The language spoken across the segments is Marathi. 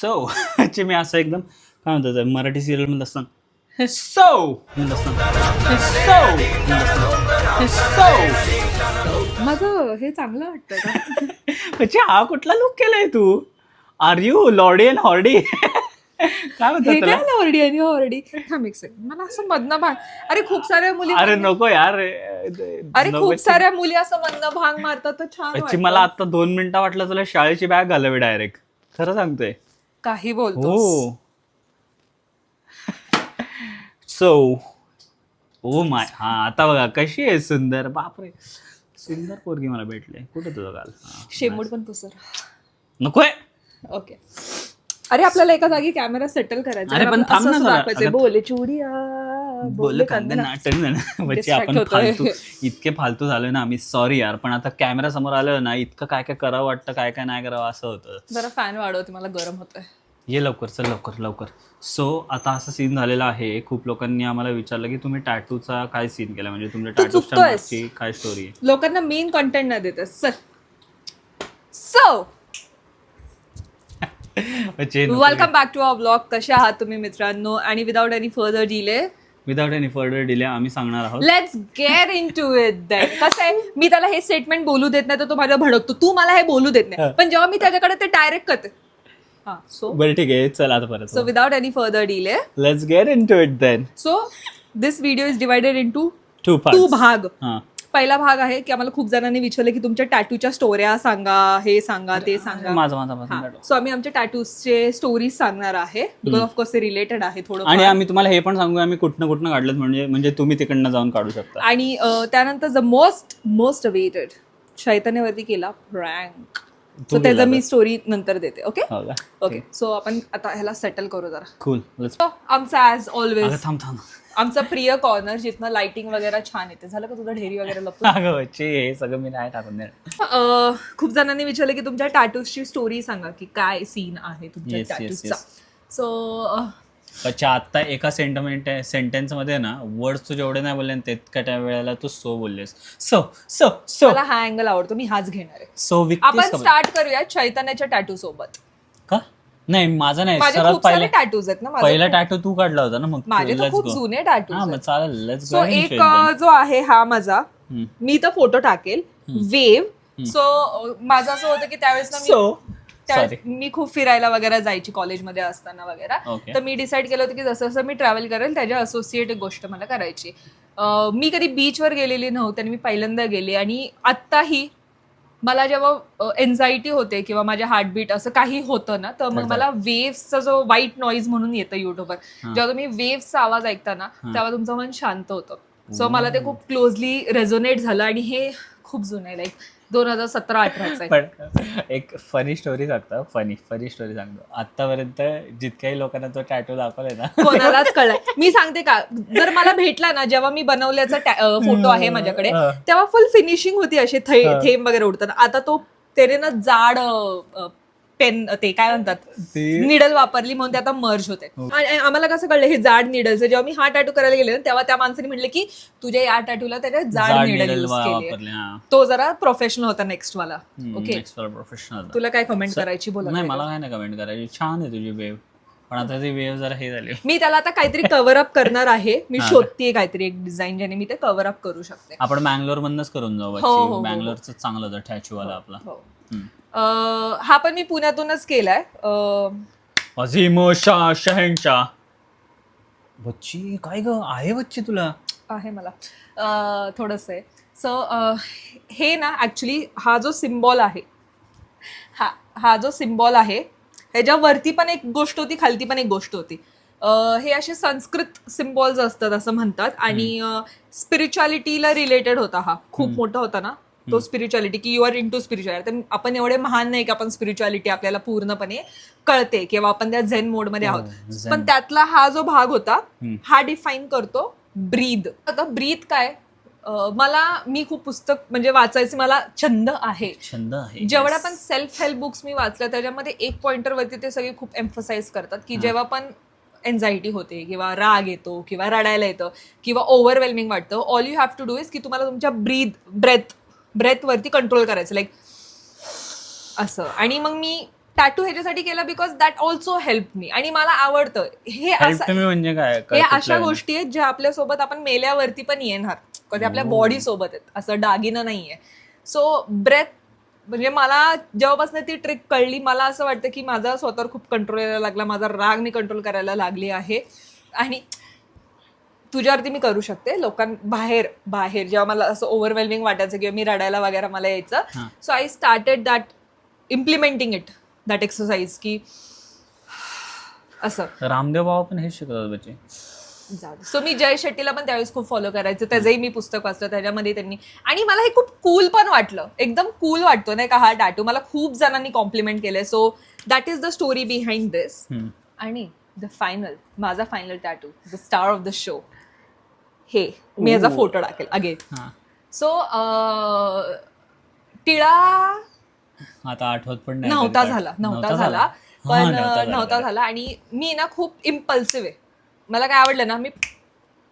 सो चे मी असं एकदम काय म्हणतात मराठी सिरियलमध्ये असताना सो म्हणत असताना सो माझं हे चांगलं वाटतं का? म्हणजे हा कुठला लुक केलाय तू? Are you Laurel and Hardy काय म्हणतात हे त्याला? काय ऑर्डी आणि आहे मला असं मधनं भांग अरे खूप साऱ्या मुली अरे नको यार अरे नको. खूप साऱ्या मुली असं मधनं भांग मारतात तर छान वाटतं. मला आता दोन मिनिटं वाटलं तुला शाळेची बॅग घालावी डायरेक्ट खरं सांगतोय. काही बोलतो हो. सो ओ माय हा आता बघा कशी आहे सुंदर बापरे. सुंदर पोरगी मला भेटले. कुठे तुझं काल? हा. शेमूड पण पुसर नकोय ओके अरे आपल्याला एका जागी कॅमेरा सेटल करायचा अरे पण थांब ना जरा. बोले चुडिया बोल बोले कांदा कंगना. नाटक बच्चे Distract आपण होतोय. फालतू इतके फालतू झालोय ना आम्ही. सॉरी यार पण आता कॅमेरा समोर आलं ना इतकं काय काय करावं वाटतं काय काय नाही करावं असं होतं. जरा फॅन वाढवते मला गरम होतंय. ये लवकर चल लवकर लवकर. सो आता असं सीन झालेला आहे. खूप लोकांनी आम्हाला विचारलं की तुम्ही टॅटूचा काय सीन केला? म्हणजे तुमच्या तू टॅटूच्या चुकतोयस. मागची काय स्टोरी आहे? लोकांना मेन कंटेंट नाही देते sir so welcome back to our blog कसे आहात तुम्ही मित्रांनो? आणि without any further delay without any further delay आम्ही सांगणार आहोत. Let's get into it कसं आहे? मी त्याला हे स्टेटमेंट बोलू देत नाही तर तो माझ्या भडकतो. तू मला हे बोलू देत नाही. पण जेव्हा मी त्याच्याकडे ते डायरेक्ट करते सो बरं ठीक आहे. चल आता परत. So without any further delay let's get into it then so this video is divided into two two भाग. हां. पहिला भाग आहे की आम्हाला खूप जणांनी विचारलं की तुमच्या टॅटूच्या स्टोऱ्या सांगा हे सांगा ते सांगा. माझा माझा माझा. सो आम्ही आमच्या टॅटूजचे स्टोरीज सांगणार आहे. बिकॉज ऑफकोर्स ते रिलेटेड आहे थोडं आणि आम्ही तुम्हाला हे पण सांगू आम्ही कुठनं कुठनं काढलं म्हणजे म्हणजे तुम्ही तिकडनं जाऊन काढू शकता. आणि अं, त्यानंतर द मोस्ट मोस्ट अवेटेड शैतान्यावरती केला प्रँक सो त्याचं मी स्टोरी नंतर देते ओके ओके सो आपण आता ह्याला सेटल करू जरा. कूल लेट्स So, आमचा ऍज अगं ऑलवेज थांब थांब. आमचा प्रिय कॉर्नर जिथनं लाइटिंग वगैरे छान येते. झालं का तुझं ढेरी वगैरे हे सगळं मी नाही टाकून खूप जणांनी विचारलं की तुमच्या टॅटूजची स्टोरी सांगा की काय सीन आहे तुमच्या टॅटूजचा. सो अच्छा आता एका सेंटमेंट सेंटेन्समध्ये ना वर्ड्स तू जेवढे नाही बोलले ना तितक्या त्या वेळेला तू सो बोललेस. सो सो सो मला हा अँगल आवडतो मी हाच घेणार आहे. सो आपण स्टार्ट करूया चैतन्याच्या टॅटू सोबत. का? नाही माझा नाही माझे सर्वात खूप सारे पहिला टॅटूज आहेत ना माझे पहिला खूप- टॅटू तू काढला होता ना मग माझे तर खूप गो जुने हा टॅटूज मग चालेल लेट्स सो एक अं, जो आहे हा माझा. मी तर फोटो टाकेल. वेव सो माझं असं होतं की त्यावेळेस ना मी सो सॉरी मी खूप फिरायला वगैरे जायची कॉलेजमध्ये असताना वगैरे. Okay. तर मी डिसाईड केलं होतं की जसं जसं मी ट्रॅव्हल करेल त्याच्या असोसिएट गोष्ट मला करायची. अं, मी कधी बीचवर गेलेली नव्हते आणि मी पहिल्यांदा गेले आणि आत्ताही मला जेव्हा एन्झायटी होते किंवा माझ्या हार्टबीट असं काही होतं ना तर मग अच्छा. मला वेव्सचा जो व्हाईट नॉईज म्हणून येतं युट्यूबवर जेव्हा तुम्ही वेव्सचा आवाज ऐकता ना तेव्हा तुमचं मन शांत होतं. सो मला ते खूप क्लोजली रेझोनेट झालं आणि हे खूप जुनं आहे लाईक दोन हजार सतरा अठराचं पण एक फनी स्टोरी सांगतो फनी फनी स्टोरी सांगतो. आतापर्यंत जितक्याही लोकांना तो टॅटू दाखवलाय ना. कोणालाच कळलाय मी सांगते का जर मला भेटला ना जेव्हा मी बनवल्याचा फोटो आहे माझ्याकडे. तेव्हा फुल फिनिशिंग होती हा. थेंब वगैरे उडताना. आता तो त्याने ना जाड पेन ते काय म्हणतात? ते- निडल वापरली म्हणून ते आता मर्ज होते. हो. आणि आम्हाला कसं कळलं हे जाड निडल्स जेव्हा मी हा टॅटू करायला गेले ना तेव्हा त्या माणसाने म्हटले की तुझ्या या टॅटूला त्याने जाड जाड निडल needle यूज वा- केली वापरले हा. तो जरा प्रोफेशनल होता नेक्स्ट वाला. ओके प्रोफेशनल तुला काय कमेंट करायची बोला नाही मला काय नाही कमेंट करायची. छान आहे तुझी वेव पण आता ती वेव जरा हे झाली. मी त्याला आता काहीतरी कव्हर अप करणार आहे. मी शोधतीये काहीतरी एक डिझाईन ज्याने मी ते कव्हर अप करू शकते. आपण बँगलोर मधनच करून जाऊ हो, हो, हो. बँगलोरचं चांगलं होतं टॅचू वाला आपला. हो. हम्म. अं, हा पण मी पुण्यातूनच केलाय. अं, अझीमो शाह शहनशाह. बच्ची काय ग? आहे बच्ची तुला? आहे मला. थोडस आहे. सो हे ना ऍक्च्युली हा जो सिम्बॉल आहे हा हा जो सिम्बॉल आहे ह्याच्यावरती पण एक गोष्ट होती खालती पण एक गोष्ट होती. अं, हे असे संस्कृत सिम्बॉल्स असतात असं म्हणतात. आणि स्पिरिच्युअलिटीला रिलेटेड होता हा. खूप मोठा होता ना. तो स्पिरिच्युअलिटी की you are into spirituality आपण एवढे महान नाही की आपण स्पिरिच्युअलिटी आपल्याला पूर्णपणे कळते किंवा आपण त्या झेन मोडमध्ये आहोत. zen. पण त्यातला हा जो भाग होता. हा डिफाईन करतो ब्रीद आता ब्रीद काय? मला मी खूप पुस्तक म्हणजे वाचायचे मला छंद आहे. छंद आहे जेवढ्या पण सेल्फ हेल्प बुक्स मी वाचल्या त्याच्यामध्ये एक पॉइंटर वरती ते सगळे खूप एम्फसाइज करतात की जेव्हा पण एन्झायटी होते किंवा राग येतो किंवा रडायला येतं किंवा ओव्हरवेल्मिंग वाटतं all you have to do is की तुम्हाला तुमच्या ब्रीद ब्रेथ ब्रेथ वरती कंट्रोल करायचं लाईक असं. आणि मग मी टॅटू ह्याच्यासाठी केला because that also help me आणि मला आवडतं. हे असं म्हणजे काय? हे अशा? गोष्टी आहेत ज्या आपल्यासोबत आपण मेल्यावरती पण येणार. कधी आपल्या. बॉडी सोबत आहेत. असं दागिनं नाहीये. सो ब्रेथ म्हणजे मला जेव्हापासून ती ट्रिक कळली मला असं वाटतं की माझा स्वतःवर खूप कंट्रोल यायला लागला माझा राग मी कंट्रोल करायला लागली आहे. आणि तुझ्यावरती मी करू शकते. लोकां बाहेर बाहेर. जेव्हा मला असं ओव्हरवेल्मिंग वाटायचं किंवा मी रडायला वगैरे मला यायचं. हां. So I started that implementing it that exercise की असं. रामदेव बाबा पण हेच शिकवतात बच्चे. सो मी जय शेट्टीला पण त्यावेळेस खूप फॉलो करायचं. त्याचंही मी पुस्तक वाचलं त्याच्यामध्ये त्यांनी. आणि मला हे खूप कूल पण वाटलं. एकदम कूल वाटतो नाही का हा टॅटू मला खूप जणांनी कॉम्प्लिमेंट केलंय. So that is the story behind this. आणि द फायनल माझा final tattoo the star of the show हे मी याचा. फोटो टाकेल अगेन. हा. सो टिळा आता आठवत पण नाही नव्हता झाला. नव्हता झाला. हा, पण नव्हता झाला. आणि मी ना खूप इम्पल्सिव्ह आहे. मला काय आवडलं ना मी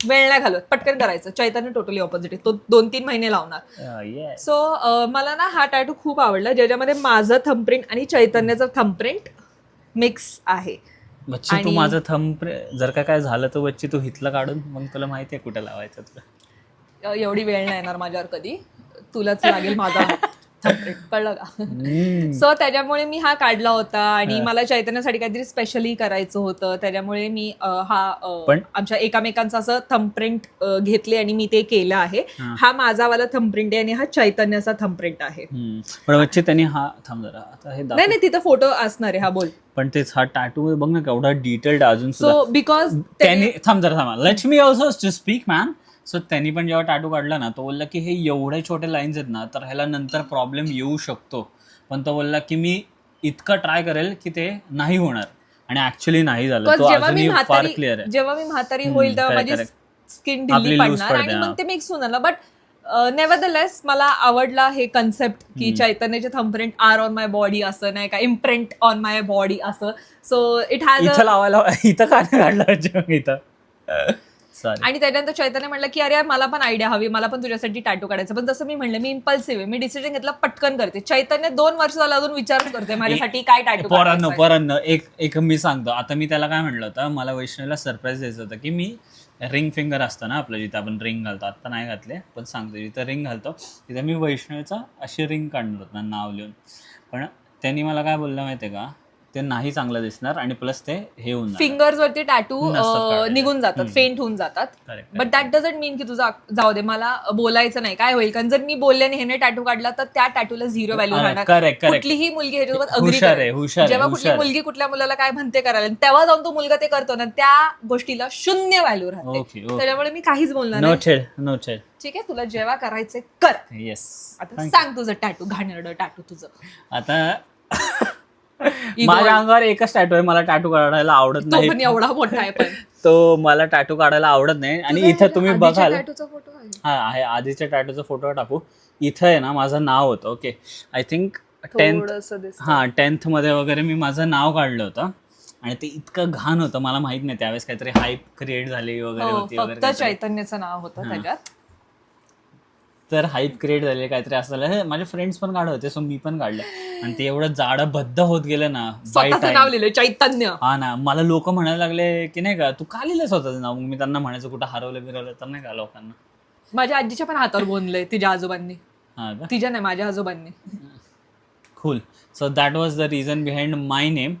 वेळ नाही घालत पटकन करायचं. चैतन्य टोटली ऑपोजिट आहे. तो दोन तीन महिने लावणार. अं, yes. सो मला ना हा टॅटू खूप आवडला ज्याच्यामध्ये माझं थंबप्रिंट आणि चैतन्याचं थंबप्रिंट मिक्स आहे. बच्ची तू आणि- माझं थंब जर का काय झालं तर बच्ची तू हिथलं काढून मग तुला माहिती आहे कुठे लावायचं तुला. अं, एवढी वेळ नाही येणार माझ्यावर कधी. तुलाच लागेल माझा. कळलं का. सो त्याच्यामुळे मी हा काढला होता आणि मला चैतन्यासाठी काहीतरी स्पेशली करायचं होतं. त्याच्यामुळे मी हा आमच्या एकामेकांचं असं थंबप्रिंट घेतले आणि मी ते केलं आहे. हा. माझावाला थंबप्रिंट आहे आणि हा चैतन्याचा थंबप्रिंट आहे. त्यांनी हा थांब जरा. हे. नाही नाही तिथं फोटो असणार आहे. हा बोल. पण तेच हा टॅटू बघ ना केवढा डिटेल्ड अजून सो बिकॉज त्यांनी थांब जरा थांबा. Let's me also to speak man so त्यांनी पण जेव्हा टॅटू काढला ना तो बोलला की हे एवढे छोटे लाईन्स आहेत ना तर ह्याला नंतर प्रॉब्लेम येऊ शकतो. पण तो बोलला की मी इतकं ट्राय करेल की ते नाही होणार. आणि ऍक्च्युली नाही झालं. तो जेव्हा मी अजूनही फार म्हातारी क्लिअर आहे. जेव्हा मी म्हातारी होईल तेव्हा माझी. स्किन loose पडणार आणि. मग ते मिक्स होऊन आलं. बट नेव्हर द लेस मला आवडला हे कन्सेप्ट की चैतन्याचे thumbprint are on my body असं नाही का? इम्प्रिंट ऑन माय बॉडी असं. सो इट हॅज इथं लावायला इथं का नाही काढलं? इथं. आणि त्याच्यानंतर चैतन्य म्हटलं की अरे यार, मला पण आयडिया हवी मला पण तुझ्यासाठी टॅटू काढायचं. पण जसं मी म्हणलं मी इम्पल्सिव्ह आहे. मी डिसिजन घेतला पटकन करते. चैतन्य दोन वर्ष झालं अजून विचारच करते माझ्यासाठी काय टॅटू पोरांनो पोरांनो एक एक मी सांगतो. आता मी त्याला काय म्हणलं होतं मला वैष्णवीला सरप्राईज द्यायचं होतं की मी रिंग फिंगर असतं ना आपलं जिथं आपण रिंग घालतो. आता नाही घातले पण सांगतो जिथं रिंग घालतो तिथं मी वैष्णवीचा अशी रिंग काढणार होत नाव लिहून. पण त्यांनी मला काय बोललं माहितीये का? ते नाही चांगलं दिसणार आणि प्लस ते हे होऊन जाणार. फिंगर्स वरती टॅटू. निघून जातात हम्म. फेंट होऊन जातात. Correct, but that doesn't mean की तुझा जाऊ दे मला बोलायचं नाही. काय होईल? कारण जर मी बोलल्याने ह्याने टॅटू काढला तर त्या टॅटूला झिरो व्हॅल्यू अरे, राहणार. correct, correct. कुठलीही मुलगी ह्याच्यासोबत अग्री हुशार आहे, हुशार आहे, जेव्हा कुठली हुशार आहे. मुलगी कुठल्या मुलाला काय म्हणते करायला तेव्हा जाऊन तो मुलगा ते करतो ना त्या गोष्टीला शून्य व्हॅल्यू राहते. ओके ओके त्याच्यामुळे मी काहीच बोलणार नाही. नोटेड नोटेड ठीक आहे? तुला जेव्हा करायचे कर. येस आता सांग तुझं टॅटू घाणेरडं टॅटू तुझं. आता माझ्या. अंगावर एकच टॅटू आहे मला टॅटू काढायला आवडत तो नाही पण एवढा मोठा आहे पण तो मला टॅटू काढायला आवडत नाही आणि तुझा इथं तुम्ही आधीच्या बघाल tattooचा photo आहे. हा आहे आधीच्या टॅटूचा फोटो टाकू इथं आहे ना माझं नाव होतं ओके आय थिंक टेन्थ थोडंसं दिसतं. हा टेन्थमध्ये वगैरे मी माझं नाव काढलं होतं आणि ते इतकं घाण होतं मला माहीत नाही त्यावेळेस काहीतरी हाईप क्रिएट झाली वगैरे हो, होती वगैरे फक्त काहीतरी. चैतन्याचं नाव होतं हा. त्याच्यात तर हाईप क्रिएट झाली काहीतरी असं झालं. हे माझे फ्रेंड्स पण काढत होते सो मी पण काढलं. आणि ते एवढं जाडं बद्ध होत गेलं ना by स्वतःचं time. नाव चैतन्य. हा ना मला लोक म्हणायला लागले की नाही का तू का लिहिलं स्वतःचं नाव? मग मी त्यांना म्हणायचं कुठं हरवलं बिरवलं तर नाही का लोकांना? माझ्या आजीच्या पण हातावर बोनलंय तिच्या आजोबांनी. हा का? तिच्या नाही माझ्या आजोबांनी. Cool so that was the reason behind my name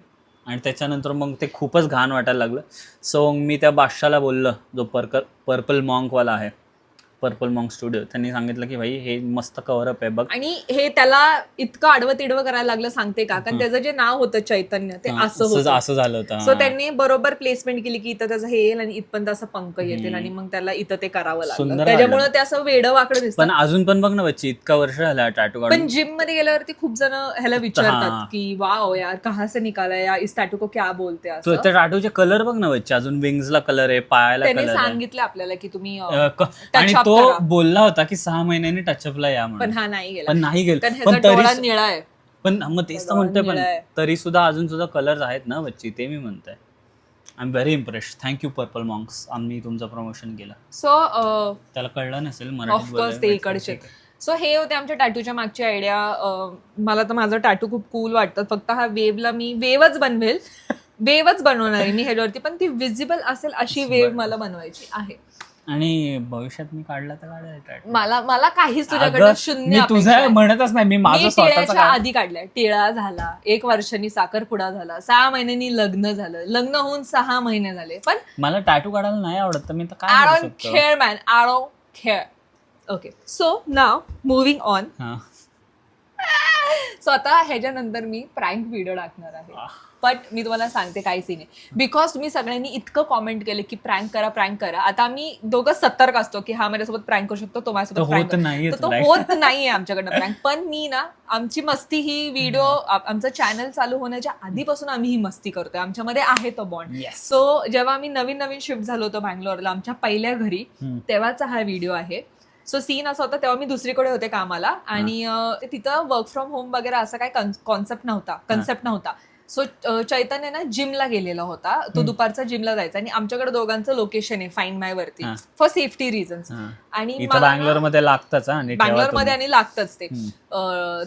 आणि त्याच्यानंतर मग ते खूपच घाण वाटायला लागलं. सो मी त्या बादशाला बोललं जो पर्कल पर्पल मॉंकवाला आहे. पर्पल मॉंक स्टुडिओ त्यांनी सांगितलं की भाई हे मस्त कव्हरअप आहे बघ. आणि हे त्याला इतकं आडवं तिडवं करायला लागलं सांगते का? कारण त्याचं जे नाव होतं चैतन्य ते असं असं होतं. असं झालं होतं सो. त्यांनी बरोबर प्लेसमेंट केली की इथं त्याचं हे येईल आणि इथपर्यंत असं पंख येतील आणि मग त्याला इथं ते करावं लागलं. सुंदर त्याच्यामुळे. ते असं वेडं वाकडं दिसतं. पण अजून पण बघ ना बच्ची इतका वर्ष झाला टॅटू पण काढून जिममध्ये गेल्यावरती खूप जण ह्याला. विचारतात की वाव यार कहा से निकाला या इस टॅटू को क्या बोलते तो असं. त्या टॅटूचे कलर बघ ना बच्ची अजून विंग्सला कलर आहे पायाला त्याने कलर आहे. सांगितलं आपल्याला की तुम्ही अं, अ, क- आणि touch up तो करा. बोलला होता की सहा महिन्याने टचअपला या पण म्हणून हा नाही गेला. पण नाही गेलं. कारण पण डोळा तरी निळा आहे. पण मग तेच तर म्हणतोय पण निळा आहे. तरी सुद्धा अजून सुद्धा कलर्स आहेत ना बच्ची ते मी म्हणतोय. I am very impress thank you Purple Monks आम्ही तुमचं प्रमोशन केलं. सो त्याला कळलं नसेल ऑफकोर्स मराठी ते इकडचे. सो हे होते आमच्या टॅटूच्या मागची आयडिया मला तर माझं टॅटू खूप कूल वाटतं. फक्त हा वेवला मी वेवच बनवेल. वेवच बनवणार आहे मी ह्याच्यावरती. पण ती विजिबल असेल अशी वेव मला बनवायची आहे. आणि भविष्यात मी काढला तर tattoo. मला मला काहीच तुझ्याकडे अगं, शून्य मी अपेक्षा तुझं आहे. म्हणतच नाही मी माझं मी स्वतःच टिळ्याच्या आधी काढलाय. टिळा झाला एक वर्षांनी साखरपुडा झाला सहा महिन्यांनी लग्न झालं. लग्न होऊन सहा महिने झाले. पण मला टॅटू काढायला नाही आवडत तर मी तर आय काय करू डोंट शकतो? Care man I don't care okay so now moving on हा. सो आता ह्याच्यानंतर मी प्रँक व्हिडिओ टाकणार आहे. बट मी तुम्हाला सांगते काही सीन आहे. बिकॉज तुम्ही सगळ्यांनी इतकं कॉमेंट केलं की प्रँक करा प्रँक करा. आता आम्ही दोघं सतर्क असतो की हा माझ्यासोबत प्रँक करू शकतो तो माझ्यासोबत तो? होत नाहीये आमच्याकडनं प्रँक पण मी ना आमची मस्ती ही व्हिडिओ आमचं चॅनल चालू होण्याच्या आधीपासून आम्ही ही मस्ती करतोय. आमच्यामध्ये आहे तो बॉन्ड. सो जेव्हा आम्ही नवीन नवीन शिफ्ट झालो होतो बँगलोरला आमच्या पहिल्या घरी. तेव्हाचा हा व्हिडिओ आहे. सो सीन असा होता तेव्हा मी दुसरीकडे होते कामाला. आणि तिथं वर्क फ्रॉम होम वगैरे असं काही कॉन्सेप्ट नव्हता कन्सेप्ट नव्हता. सो चैतन्य ना जिमला गेलेला होता. तो दुपारचा जिमला जायचा आणि आमच्याकडे दोघांचं लोकेशन आहे फाईन माय वरती. For safety reasons. आणि इथं मला ना- बँगलोरमध्ये लागतच हा, आणि ठेवा बँगलोर तुम्ही. मध्ये आणि लागतच ते.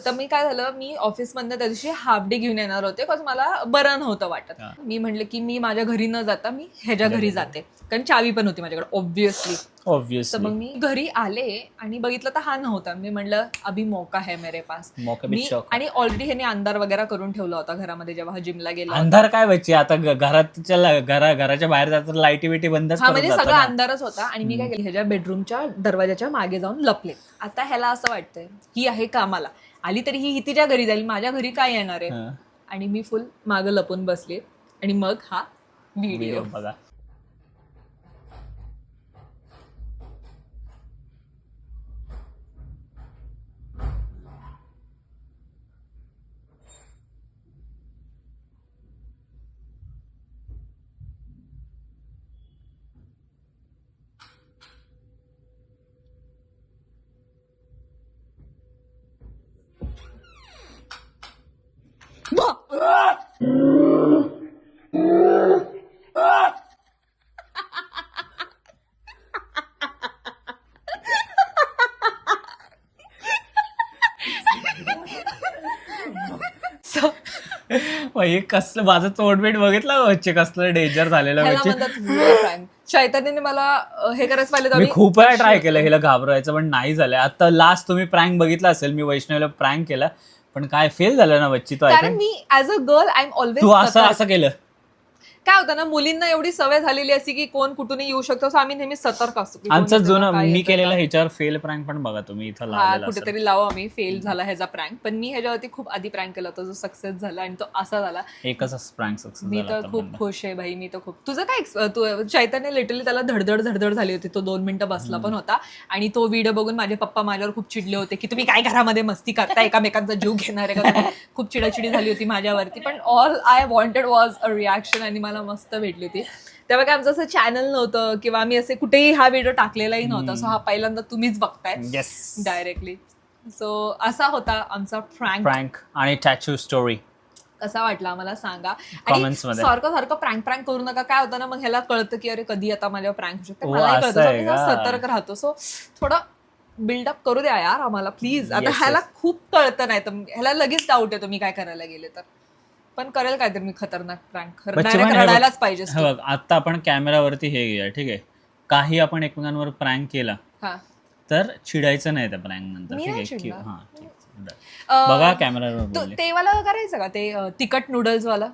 तर मी काय झालं मी ऑफिस मधनं त्या दिवशी हाफ डे घेऊन येणार होते बिकॉज मला बरं नव्हतं वाटत. मी म्हटलं की मी माझ्या घरी न जाता मी ह्याच्या घरी जाते. कारण चावी पण होती माझ्याकडे ऑब्विसली तर. मग मी घरी आले आणि बघितलं तर हा नव्हता मी म्हणलं अभि मौका है मेरे पास मौका मी. आणि ऑलरेडी ह्याने अंधार वगैरे करून ठेवला होता घरामध्ये जेव्हा हा जिमला गेला होता. अंधार काय व्हायची आता ग- घराच्या ला- घरा घराच्या बाहेर जातात लाईटी बिटी बंदच हा करत म्हणजे जातो सगळा. अंधारच होता आणि मी काय केलं ह्याच्या बेडरूमच्या दरवाजाच्या मागे जाऊन लपले आता ह्याला असं वाटतंय ही आहे कामाला आली तरी ही तिच्या घरी जाईल माझ्या घरी काय येणार आहे. आणि मी फुल मागं लपून बसले आणि मग हा व्हिडिओ व्हिडिओ बघा हे कसलं माझं तोडबीड बघितलं वच्चे कसलं डेंजर झालेलं ह्याला वच्चे म्हणतात real prank. चैतन्यने मला अं, हे करायचं पाहिलं तर मी खूप वेळा ट्राय केलं हिला घाबरायचं पण नाही झालं. आता लास्ट तुम्ही प्रँक बघितला असेल मी वैष्णवीला प्रँक केला पण काय फेल झालं ना बच्ची तो आय कारण मी as a girl I am तू असं ऑलवेज असं केलं. काय होतं ना मुलींना एवढी सवय झालेली असते की कोण कुठूनही येऊ शकतो. सो आम्ही नेहमी सतर्क असतो की कोण आमचं येतंय का, जुनं काय मी केलेलं. ह्याच्यावर फेल प्रँक पण बघा तुम्ही इथं हा लावलेला असेल. कुठेतरी लावा आम्ही. फेल झाला ह्याचा प्रँक पण मी ह्याच्यावरती खूप आधी प्रँक केला होता. जो सक्सेस झाला आणि तो असा झाला. एकच प्रँक सक्सेस मी तर खूप खुश आहे भाई मी तर खूप तुझं काय ex- तू चैतन्य लिटरली त्याला धडधड धडधड झाली होती. तो दोन मिनिटं बसला पण होता. आणि तो व्हिडिओ बघून माझे पप्पा माझ्यावर खूप चिडले होते की तुम्ही काय घरामध्ये मस्ती करता एकामेकांचा जीव घेणार आहे का? तुम्ही? खूप चिडाचिडी झाली होती माझ्यावरती. पण all I wanted was a reaction आणि मला मस्त भेटली होती. तेव्हा काय आमचं असं चॅनल नव्हतं किंवा आम्ही असे कुठेही हा व्हिडिओ टाकलेलाही नव्हता. सो हा पहिल्यांदा तुम्हीच बघताय. डायरेक्टली सो असा होता आमचा फ्रँक प्रँक आणि टॅचू स्टोरी कसा वाटला आम्हाला सांगा. आणि. सारखं सारखं प्रँक प्रँक करू नका. काय होतं ना मग ह्याला कळतं की अरे कधी आता माझ्यावर प्रँक होऊ शकते. कळतं? सतर्क राहतो. सो थोडं बिल्डअप करू द्या यार आम्हाला प्लीज आता ह्याला. खूप कळतं नाही तर ह्याला लगेच डाऊट येतो मी काय करायला गेले तर. पण करेल काय तर मी खतरनाक प्रँक बच्चे हे बघ- रडायलाच पाहिजे हे बघ आता आपण कॅमेरावरती हे घेऊया ठीक आहे? काही आपण एकमेकांवर प्रँक केला हा. तर चिडायचं नाही त्या प्रँक नंतर मी ठीक नाही आहे? की- चिडणार. हा ठीक आहे. बरं. अं, बघा कॅमेरावर तो- बोलले. ते वाला करायचं का? ते अं, तिखट नूडल्स वाला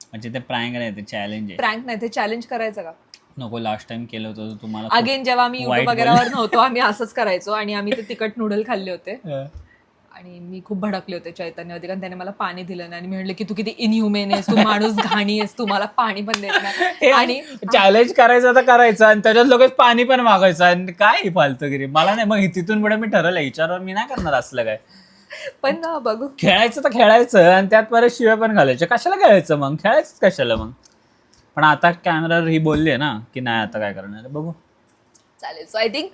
म्हणजे ते प्रँक नाही ते चॅलेंज आहे. प्रँक नाही ते चॅलेंज करायचं का? नको लास्ट टाइम केलं होतं तर तुम्हाला खूप- अगेन जेव्हा आम्ही वाईट युट्यूब वगैरेवर नव्हतो आम्ही असंच करायचो आणि आम्ही ते तिखट नूडल खाल्ले होते. अं, आणि मी खूप भडकले होते चैतन्यवरती कारण त्याने मला पाणी दिलं नाही. आणि मी म्हणलं की तू किती इनह्युमेन आहेस तू माणूस घाणी आहेस तू मला पाणी पण देत नाही. आणि चॅलेंज करायचं तर करायचं आणि त्याच्यात लोक पाणी पण मागायचं आणि काय फालतूगिरी? मला नाही मग तिथून पुढे मी ठरवलं विचारवर मी नाही करणार असलं काय? पण ना बघू. खेळायचं तर खेळायचं आणि त्यात परत शिवाय पण घालायचं कशाला खेळायचं मग? खेळायचं कशाला मग? पण आता कॅमेरावर ही बोलली ना की नाही आता काय करणार बघू. चालेल. So I think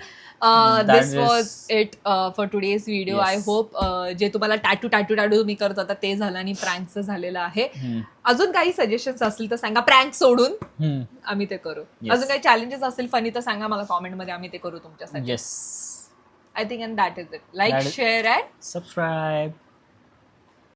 this was it for today's video I. Hope जे तुम्हाला टॅटू टॅटू टॅटू तुम्ही करत होता ते झालं आणि प्रँकचं झालेलं आहे. हम्म. अजून काही सजेशन्स असतील तर सांगा. प्रँक सोडून हम्म. आम्ही ते करू. अजून काही चॅलेंजेस असतील फनी तर सांगा मला कॉमेंटमध्ये आम्ही ते करू तुमच्यासाठी yes I think and that is it like share and subscribe